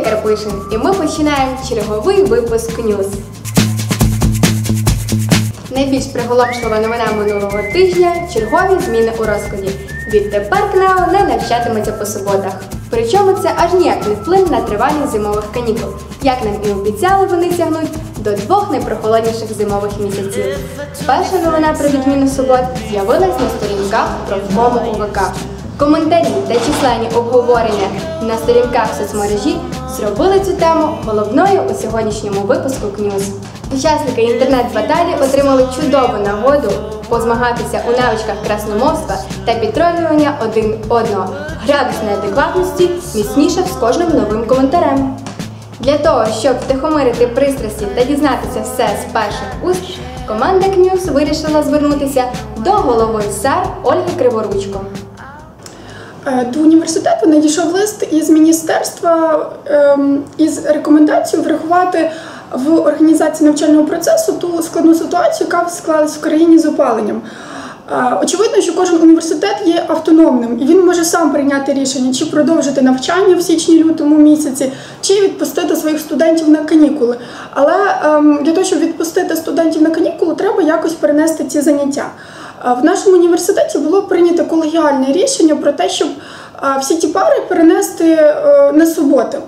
Юлія Карпишин, і ми починаємо черговий випуск Ньюз. Найбільш приголомшлива новина минулого тижня чергові зміни у розкладі. Відтепер КНЕО не навчатиметься по суботах. Причому це аж ніяк не вплине на тривалість зимових канікул. Як нам і обіцяли, вони сягнуть до двох найпрохолодніших зимових місяців. Перша новина про відміну субот з'явилась на сторінках правкому УВК. Коментарі та численні обговорення на сторінках соцмережі зробили цю тему головною у сьогоднішньому випуску КНЮЗ. Учасники інтернет-баталії отримали чудову нагоду позмагатися у навичках красномовства та підтримування один одного. Градус неадекватності міцнішав з кожним новим коментарем. Для того, щоб втихомирити пристрасті та дізнатися все з перших уст, команда КНЮЗ вирішила звернутися до голови САР Ольги Криворучко. Е, До університету надійшов лист із міністерства ем, із рекомендацією врахувати в організації навчального процесу ту складну ситуацію, яка склалась в країні з опаленням. Е, Очевидно, що кожен університет є автономним, і він може сам прийняти рішення, чи продовжити навчання в січні-лютому місяці, чи відпустити своїх студентів на канікули. Але ем, для того, щоб відпустити студентів на канікули, треба якось перенести ці заняття. В нашому університеті було прийнято колегіальне рішення про те, щоб всі ті пари перенести е, на суботи.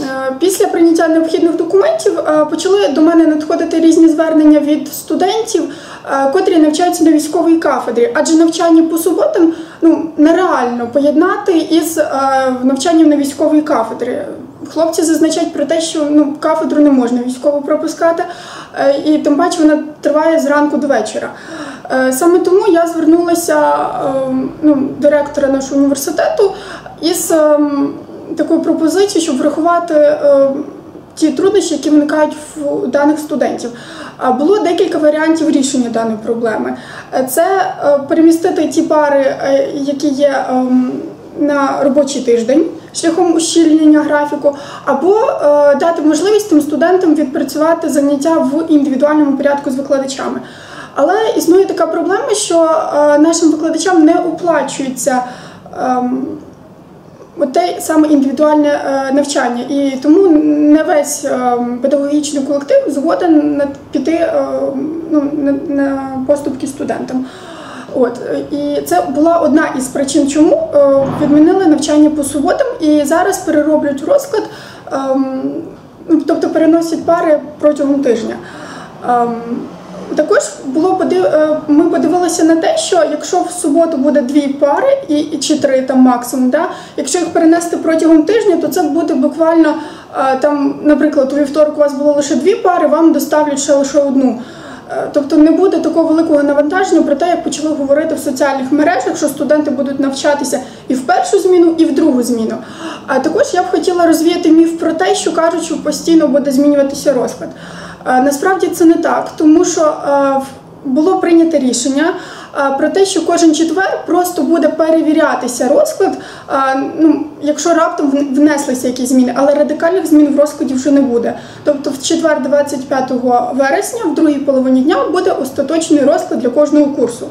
Е, Після прийняття необхідних документів е, почали до мене надходити різні звернення від студентів, котрі навчаються на військовій кафедрі, адже навчання по суботам ну нереально поєднати із навчанням на військовій кафедрі. Хлопці зазначають про те, що ну кафедру не можна військово пропускати, і тим паче вона триває зранку до вечора. Е, Саме тому я звернулася е, ну, до ректора нашого університету із ем, такою пропозицією, щоб врахувати е, ті труднощі, які виникають в даних студентів. Було декілька варіантів рішення даної проблеми. Е, Це е, перемістити ті пари, які є ем, на робочий тиждень шляхом ущільнення графіку, або дати можливість тим студентам відпрацювати заняття в індивідуальному порядку з викладачами. Але існує така проблема, що е, нашим викладачам не оплачується. ем, те саме індивідуальне е, навчання, і тому не весь е, педагогічний колектив згоден на піти е, ну, на, поступки студентам. От і це була одна із причин, чому відмінили навчання по суботам, і зараз перероблять розклад, ем, ну, тобто переносять пари протягом тижня. Також було е, ми подивилися на те, що якщо в суботу буде дві пари і, і чи три там максимум, да? якщо їх перенести протягом тижня, то це буде буквально е, там, наприклад, у вівторок у вас було лише дві пари, вам доставлять ще лише одну. Е, Тобто не буде такого великого навантаження про те, як почали говорити в соціальних мережах, що студенти будуть навчатися і в першу зміну, і в другу зміну. А також я б хотіла розвіяти міф про те, що кажуть, що постійно буде змінюватися розклад. Е, Насправді це не так, тому що е, було прийнято рішення е, про те, що кожен четвер просто буде перевірятися розклад, ну, якщо раптом внеслися якісь зміни, але радикальних змін в розкладі вже не буде. Тобто в четвер, 25 вересня, в другій половині дня буде остаточний розклад для кожного курсу.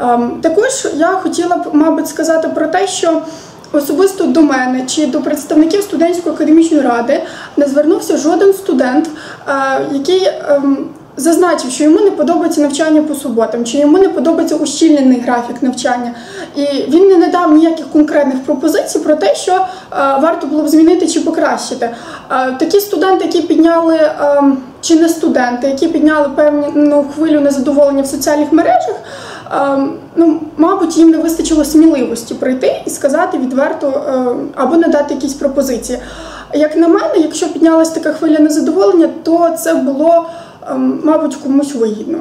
Ем, Також я хотіла б, мабуть, сказати про те, що особисто до мене чи до представників студентської академічної ради не звернувся жоден студент, е, який ем, зазначив, що йому не подобається навчання по суботам, чи йому не подобається ущільнений графік навчання. І він не надав ніяких конкретних пропозицій про те, що е, варто було б змінити чи покращити. Е, Такі студенти, які підняли ем, чи не студенти, які підняли певну хвилю незадоволення в соціальних мережах. Ем, ну, мабуть, їм не вистачило сміливості прийти і сказати відверто ем, або надати якісь пропозиції. Як на мене, якщо піднялася така хвиля незадоволення, то це було, ем, мабуть, комусь вигідно.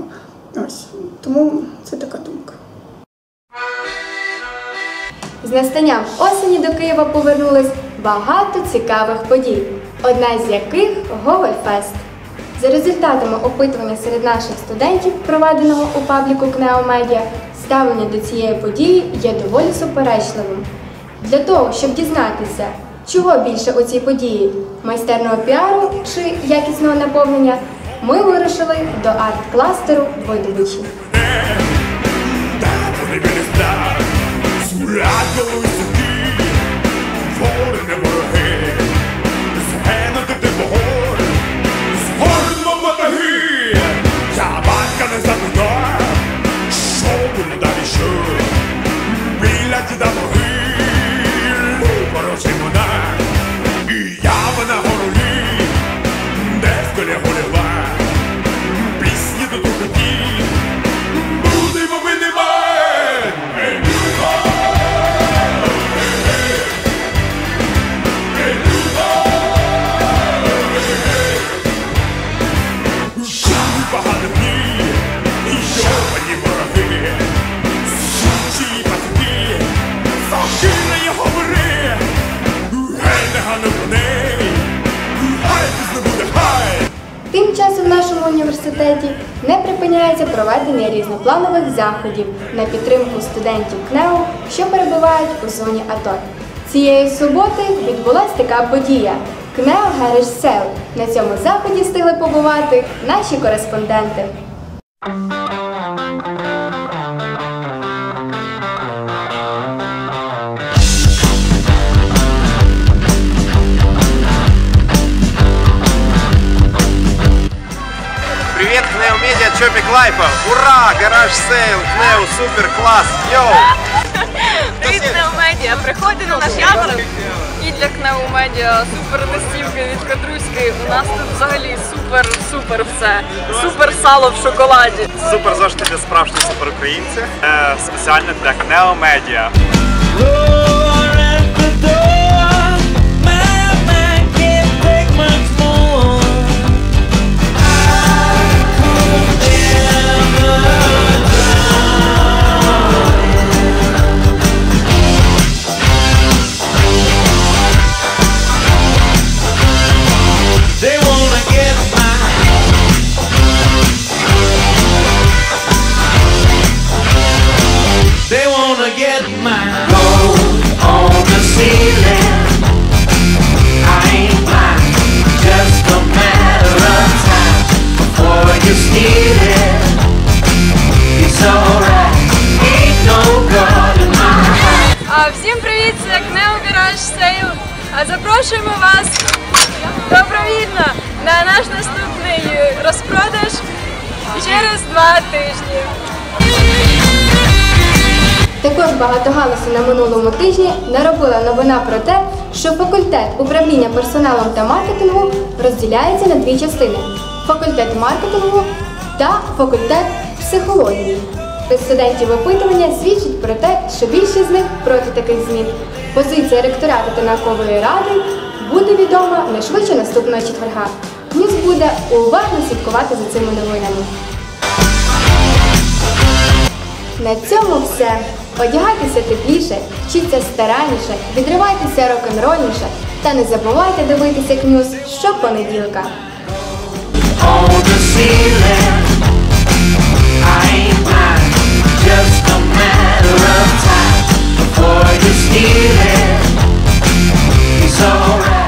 Ось тому це така думка. З настанням осені до Києва повернулись багато цікавих подій, одна з яких Гогольфест. За результатами опитування серед наших студентів, проведеного у пабліку КНЕО Медіа, ставлення до цієї події є доволі суперечливим. Для того, щоб дізнатися, чого більше у цій події майстерного піару чи якісного наповнення, ми вирушили до арт-кластеру Двойдовичі. Університеті не припиняється проведення різнопланових заходів на підтримку студентів КНЕУ, що перебувають у зоні АТО. Цієї суботи відбулася така подія КНЕО Гараж Сел. На цьому заході встигли побувати наші кореспонденти. Привет, Кнео Медиа, Чопик Лайфа! Ура! Гараж сейл, Кнео, супер, класс! Йоу! Привіт, Кнеумедіа! Приходьте на наш ярмарок. І для Кнеумедіа супер листівки від Кадруської. У нас тут взагалі супер, супер все. Супер сало в шоколаді. Супер зошити для справжні суперукраїнці. Е, спеціально для Кнео Медіа. They Wanna get mine. Gold on the ceiling. I ain't blind. Just a matter of time before you steal it. It's alright. Ain't no God in my heart. Всім привіт! Це Кнеу Гараж Сейл. А запрошуємо вас добровільно на наш наступний розпродаж через два тижні. Також багато галасу на минулому тижні наробила новина про те, що факультет управління персоналом та маркетингу розділяється на дві частини: факультет маркетингу та факультет психології. Студентів опитування свідчить про те, що більшість з них проти таких змін. Позиція ректорату та наукової ради буде відома не швидше наступного четверга. Ньюз буде уважно слідкувати за цими новинами. На цьому все. Одягайтеся тепліше, вчіться старанніше, відривайтеся рок-н-рольніше та не забувайте дивитися кнюс щопонеділка. Before it's alright.